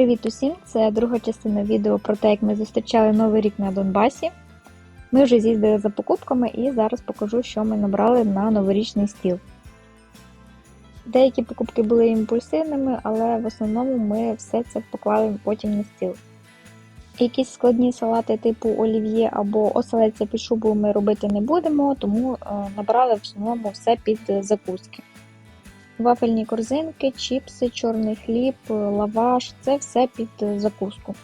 Привіт усім! Це друга частина відео про те, як ми зустрічали Новий рік на Донбасі. Ми вже з'їздили за покупками і зараз покажу, що ми набрали на новорічний стіл. Деякі покупки були імпульсивними, але в основному ми все це поклали потім на стіл. Якісь складні салати типу олів'є або оселедця під шубою ми робити не будемо, тому е, набрали в основному все під закуски. Вафельні корзинки, чіпси, чорний хліб, лаваш це все під закуску.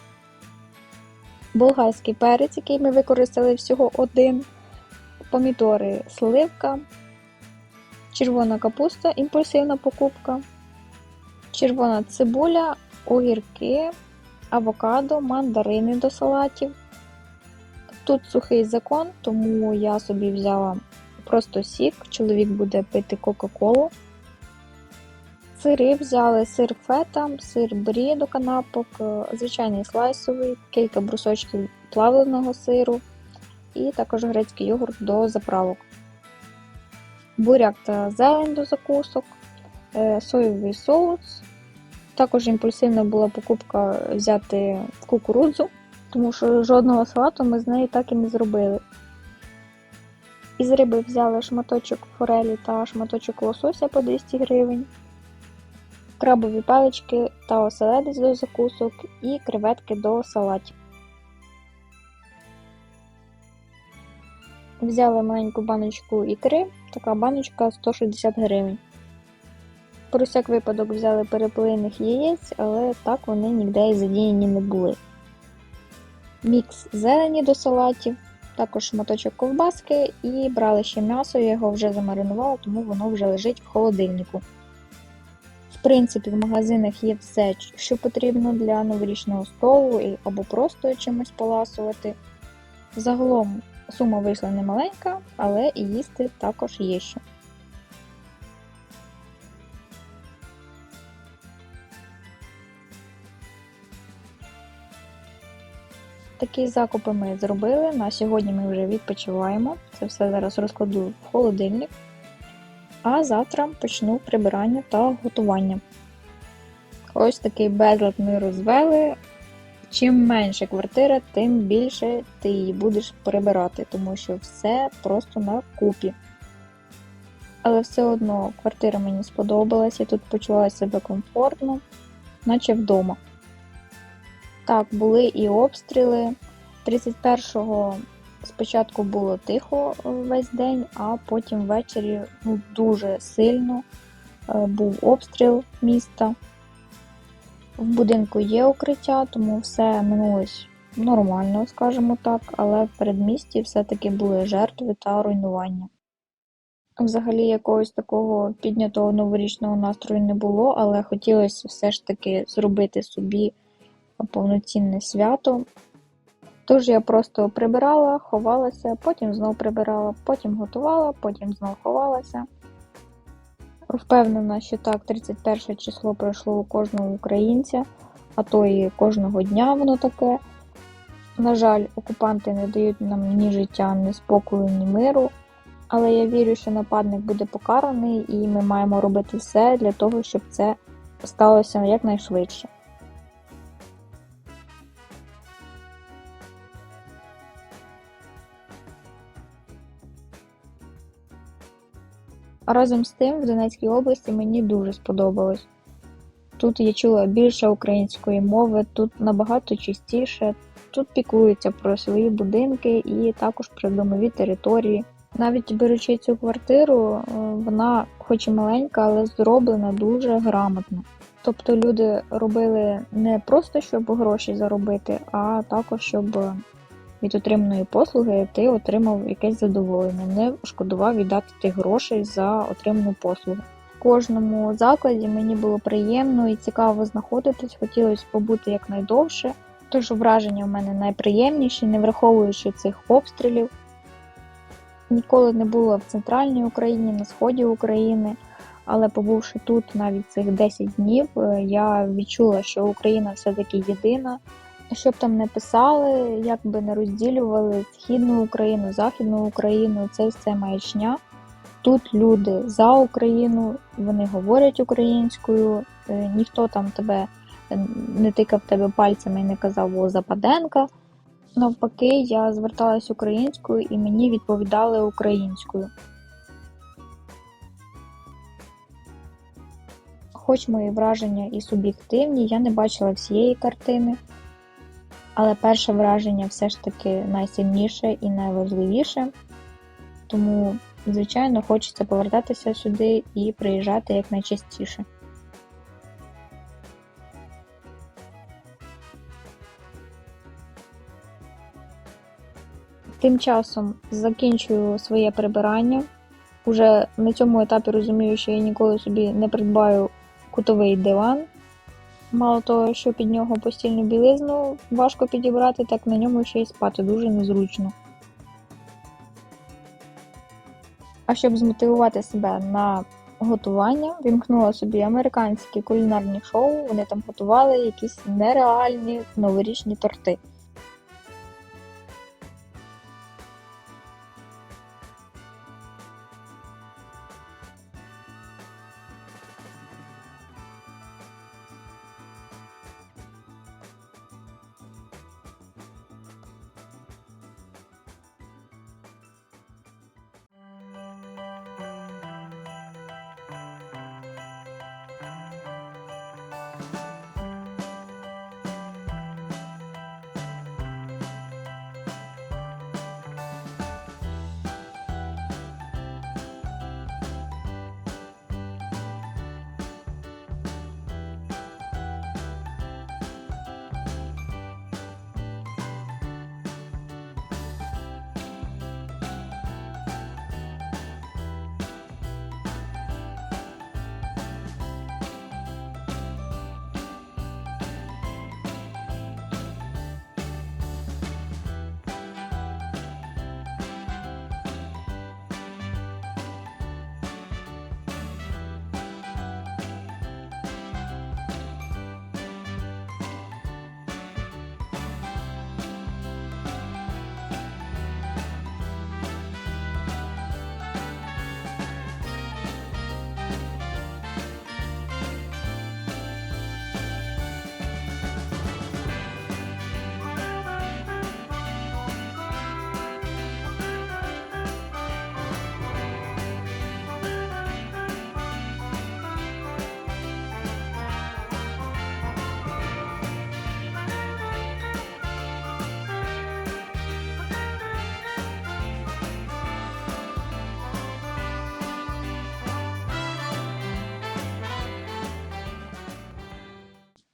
Болгарський перець, який ми використали всього один, помідори сливка, червона капуста, імпульсивна покупка, червона цибуля, огірки, авокадо, мандарини до салатів. Тут сухий закон, тому я собі взяла просто сік, чоловік буде пити Кока-Колу. Сири взяли сир фета, сир брі до канапок, е, звичайний слайсовий, кілька брусочків плавленого сиру і також грецький йогурт до заправок. Буряк та зелень до закусок, е, соєвий соус. Також імпульсивна була покупка взяти кукурудзу, тому що жодного салату ми з нею так і не зробили. Із риби взяли шматочок форелі та шматочок лосося по 200 гривень крабові палички та оселедець до закусок і креветки до салатів. Взяли маленьку баночку ікри, така баночка 160 гривень. Про всяк випадок взяли переплинених яєць, але так вони ніде і задіяні не були. Мікс зелені до салатів, також шматочок ковбаски і брали ще м'ясо, я його вже замаринувала, тому воно вже лежить в холодильнику. В принципі, в магазинах є все, що потрібно для новорічного столу або просто чимось поласувати. Загалом сума вийшла немаленька, але і їсти також є що. Такі закупи ми зробили. На сьогодні ми вже відпочиваємо. Це все зараз розкладу в холодильник а завтра почну прибирання та готування. Ось такий безлад ми розвели. Чим менше квартира, тим більше ти її будеш прибирати, тому що все просто на купі. Але все одно квартира мені сподобалась, я тут почувала себе комфортно, наче вдома. Так, були і обстріли. 31 Спочатку було тихо е, весь день, а потім ввечері ну, дуже сильно е, був обстріл міста. В будинку є укриття, тому все минулось нормально, скажімо так, але в передмісті все-таки були жертви та руйнування. Взагалі, якогось такого піднятого новорічного настрою не було, але хотілося все ж таки зробити собі повноцінне свято. Тож я просто прибирала, ховалася, потім знов прибирала, потім готувала, потім знов ховалася. Впевнена, що так, 31 число пройшло у кожного українця, а то і кожного дня воно таке. На жаль, окупанти не дають нам ні життя, ні спокою, ні миру. Але я вірю, що нападник буде покараний, і ми маємо робити все для того, щоб це сталося якнайшвидше. Разом з тим, в Донецькій області мені дуже сподобалось. Тут я чула більше української мови, тут набагато чистіше, тут піклуються про свої будинки і також про домові території. Навіть беручи цю квартиру, е, вона, хоч і маленька, але зроблена дуже грамотно. Тобто люди робили не просто щоб гроші заробити, а також щоб від отриманої послуги ти отримав якесь задоволення, не шкодував віддати тих грошей за отриману послугу. В кожному закладі мені було приємно і цікаво знаходитись, хотілося побути якнайдовше, тож враження в мене найприємніші, не враховуючи цих обстрілів. Ніколи не була в центральній Україні, на сході України, але побувши тут навіть цих 10 днів, е, я відчула, що Україна все-таки єдина. Щоб там не писали, як би не розділювали Східну Україну, Західну Україну, це все маячня. Тут люди за Україну, вони говорять українською, е, ніхто там тебе не тикав тебе пальцями і не казав о Западенка. Навпаки, я зверталась українською і мені відповідали українською. Хоч мої враження і суб'єктивні, я не бачила всієї картини, але перше враження все ж таки найсильніше і найважливіше. Тому, звичайно, хочеться повертатися сюди і приїжджати якнайчастіше. Тим часом закінчую своє прибирання. Уже на цьому етапі розумію, що я ніколи собі не придбаю кутовий диван. Мало того, що під нього постільну білизну важко підібрати, так на ньому ще й спати дуже незручно. А щоб змотивувати себе на готування, вімкнула собі американські кулінарні шоу. Вони там готували якісь нереальні новорічні торти.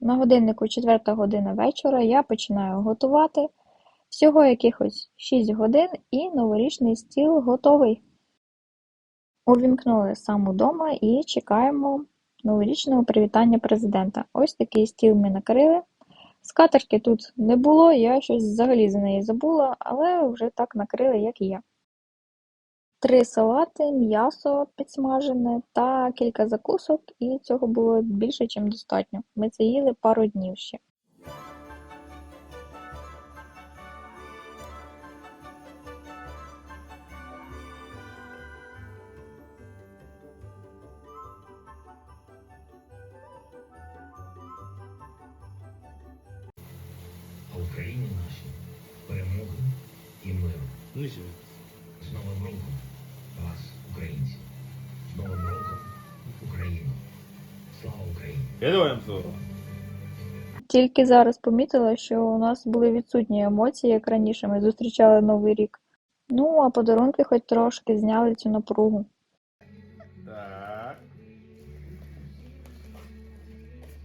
На годиннику 4 година вечора я починаю готувати. Всього якихось 6 годин і новорічний стіл готовий. Увімкнули сам удома і чекаємо новорічного привітання президента. Ось такий стіл ми накрили. Скатерки тут не було, я щось взагалі за неї забула, але вже так накрили, як і я. Три салати, м'ясо підсмажене та кілька закусок, і цього було більше, ніж достатньо. Ми це їли пару днів ще. Україні нашій перемоги і миру. Україні! Героям! Тільки зараз помітила, що у нас були відсутні емоції, як раніше ми зустрічали Новий рік. Ну, а подарунки хоч трошки зняли цю напругу. Так.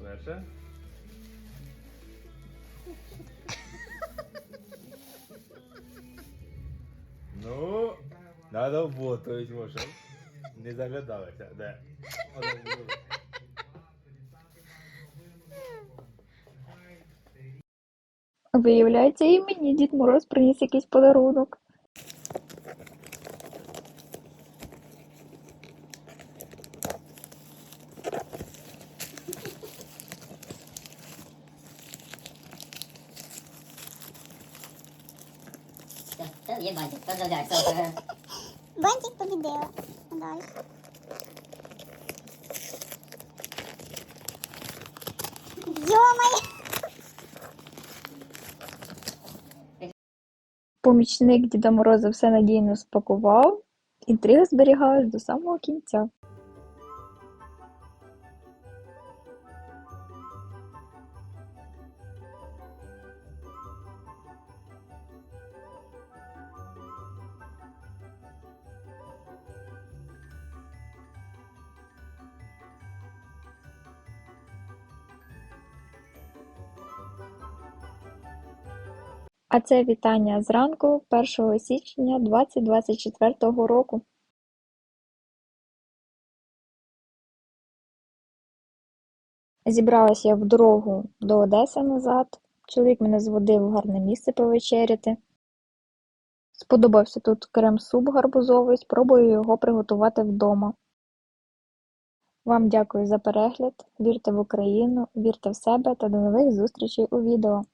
Перше. Ну, на роботу може. Не заглядалася, де. Виявляється, і мені Дід Мороз приніс якийсь подарунок. Все, це є бантик. Поздравляю. Бантик победила. Далі. Помічник Діда Мороза все надійно спакував, інтрига зберігалась до самого кінця. А це вітання зранку 1 січня 2024 року. Зібралась я в дорогу до Одеси назад. Чоловік мене зводив в гарне місце повечеряти. Сподобався тут крем-суп гарбузовий, спробую його приготувати вдома. Вам дякую за перегляд, вірте в Україну, вірте в себе та до нових зустрічей у відео.